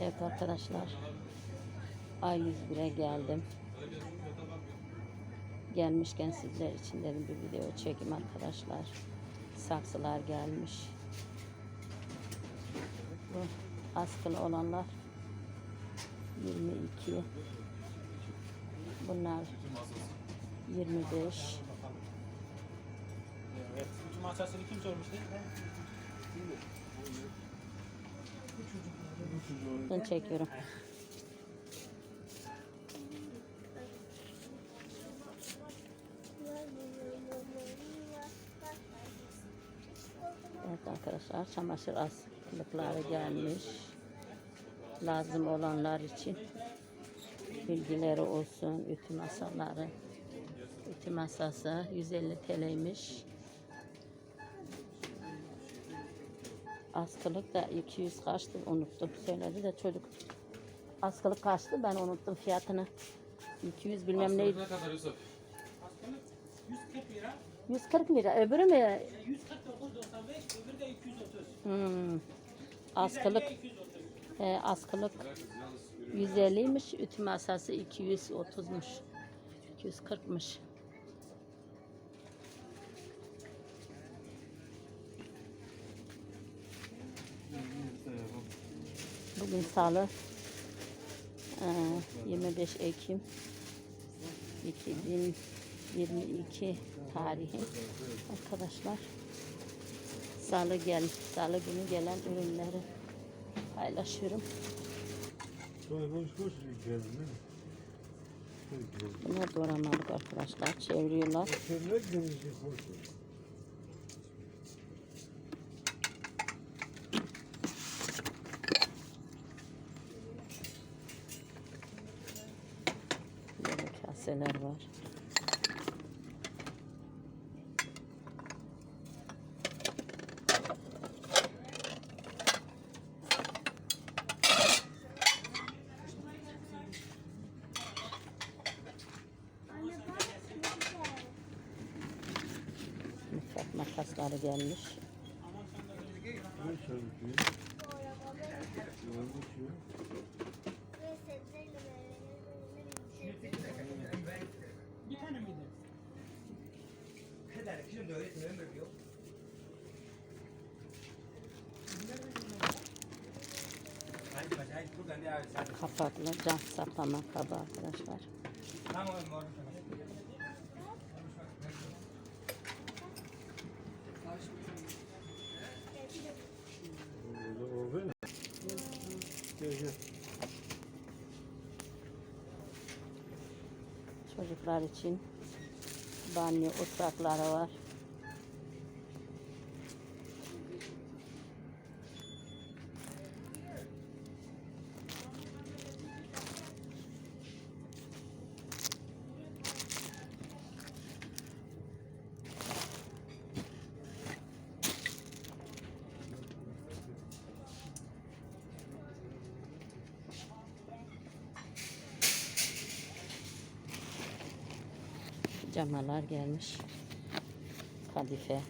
Evet arkadaşlar. A101'e geldim. Gelmişken sizler için dedim bir video çekeyim arkadaşlar. Saksılar gelmiş. Bu askılı olanlar 22. Bunlar 25. Evet. Masasını kim sormuştu? Bunu çekiyorum. Evet arkadaşlar çamaşır askılıkları gelmiş. Lazım olanlar için bilgileri olsun. Ütü masaları. Ütü masası 150 TL'ymiş. Askılık da 200 kaçtı unuttum. Söyledi de çocuk askılık kaçtı ben unuttum fiyatını. 200 bilmem neydi. Ne kadar Yusuf? Askılık 140 lira. 140 lira. Öbürü mü? E, 149.95 öbürü de 230. Hmm. Askılık, Güzelliğe 230. he, askılık 150'ymiş. Ütü masası 230'muş. 240'mış. Bugün salı. Eee, 25 Ekim 2022 tarihi. Arkadaşlar salı gel salı günü gelen ürünleri paylaşıyorum. Bunlar doğramalık arkadaşlar çeviriyorlar. Kaseler var. Makasları gelmiş. Ne Kapaklı cam saklama kabı arkadaşlar. Orada orada ne? Gel gel. Çocuklar için banyo oturakları var. Camalar gelmiş. Kadife.